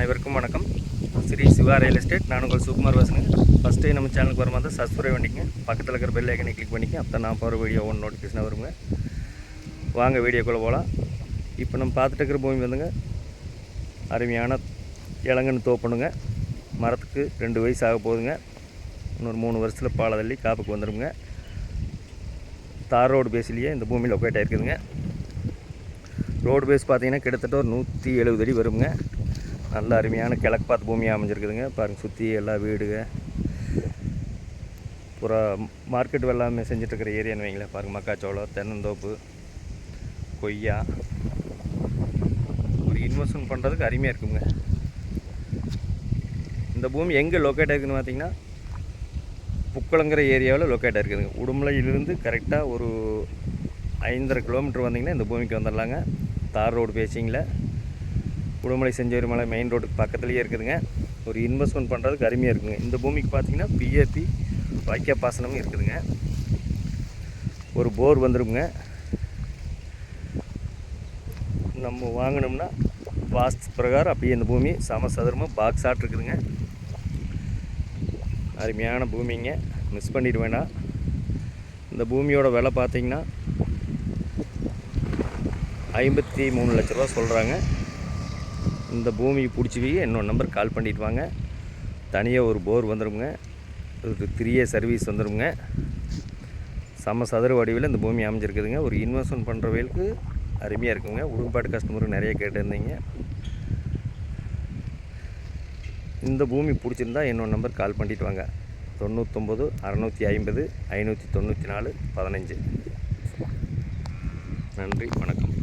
அனைவருக்கும் வணக்கம். Sri Siva real estate. நான் உங்கள் சுகுமார் வாசனுங்க ஃபஸ்ட் டைம் நம்ம சேனலுக்கு வரும்போது சப்ஸ்கிரைப் பண்ணிக்கங்க. பக்கத்தில் இருக்கிற பெல் ஐக்கனை கிளிக் பண்ணிக்க அப்போ நான் போகிற வீடியோ ஒன்று நோட்டிஃபிகேஷன் வருங்க. வாங்க வீடியோக்குள்ளே போகலாம் இப்போ நம்ம பார்த்துட்டு இருக்கிற பூமி வந்துங்க. அருமையான இளங்கன்னு தோப்பணுங்க. மரத்துக்கு ரெண்டு வயசு ஆக போகுதுங்க. இன்னொரு மூணு வருஷத்தில் பாலை தள்ளி காப்புக்கு வந்துடுங்க தார் ரோடு பேஸ்லேயே இந்த பூமி லொக்கேட் ஆகிருக்குதுங்க ரோடு பேஸ் பார்த்தீங்கன்னா கிட்டத்தட்ட ஒரு நூற்றி எழுபது அடி வருங்க. நல்ல அருமையான கிழக்கு பார்த்து பூமியாக அமைஞ்சிருக்குதுங்க. பாருங்கள் சுற்றி எல்லா வீடுங்க பூரா மார்க்கெட் எல்லாமே செஞ்சிட்ருக்கிற ஏரியான்னு வைங்களேன். பாருங்கள் மக்காச்சோளம் தென்னந்தோப்பு கொய்யா. ஒரு இன்வெஸ்ட்மெண்ட் பண்ணுறதுக்கு அருமையாக இருக்குங்க. இந்த பூமி எங்கே லொக்கேட் ஆகிருக்குன்னு பார்த்தீங்கன்னா புக்கலங்கிற ஏரியாவில் லொக்கேட் ஆகிருக்குதுங்க உடுமலையிலிருந்து கரெக்டாக ஒரு ஐந்தரை கிலோமீட்டர் வந்தீங்கன்னா இந்த பூமிக்கு வந்துடலாங்க. தார் ரோடு பேசிங்களேன் உடுமலை செஞ்சேரி மலை மெயின் ரோடுக்கு பக்கத்துலேயே இருக்குதுங்க. ஒரு இன்வெஸ்ட்மெண்ட் பண்ணுறதுக்கு அருமையாக இருக்குங்க. இந்த பூமிக்கு பார்த்தீங்கன்னா பிஏபி வாய்க்கா பாசனமும் இருக்குதுங்க. ஒரு போர் வந்துடுங்க நம்ம வாங்கினோம்னா வாஸ்து பிரகாரம் அப்படியே இந்த பூமி சமசதுரமாக பாக்ஸ் ஆட் இருக்குதுங்க. அருமையான பூமிங்க. மிஸ் பண்ணிட வேண்டாம் இந்த பூமியோட விலை பார்த்திங்கன்னா ஐம்பத்தி மூணு லட்ச ரூபா சொல்கிறாங்க இந்த பூமி பிடிச்சி போய் என்னோட நம்பர் கால் பண்ணிட்டு வாங்க. தனியாக ஒரு போர் வந்துடுங்க ஒரு த்ரீயே சர்வீஸ் வந்துடுங்க சம சதுர வடிவில் இந்த பூமி அமைஞ்சிருக்குதுங்க. ஒரு இன்வெஸ்ட்மெண்ட் பண்ணுறவங்களுக்கு அருமையாக இருக்குங்க. உடுப்பாட்டு கஸ்டமரும் நிறைய கேட்டிருந்தீங்க. இந்த பூமி பிடிச்சிருந்தா என்னோட நம்பர் கால் பண்ணிட்டு வாங்க. தொண்ணூத்தொம்பது அறநூற்றி ஐம்பது ஐநூற்றி தொண்ணூற்றி நாலு பதினஞ்சு. நன்றி வணக்கம்.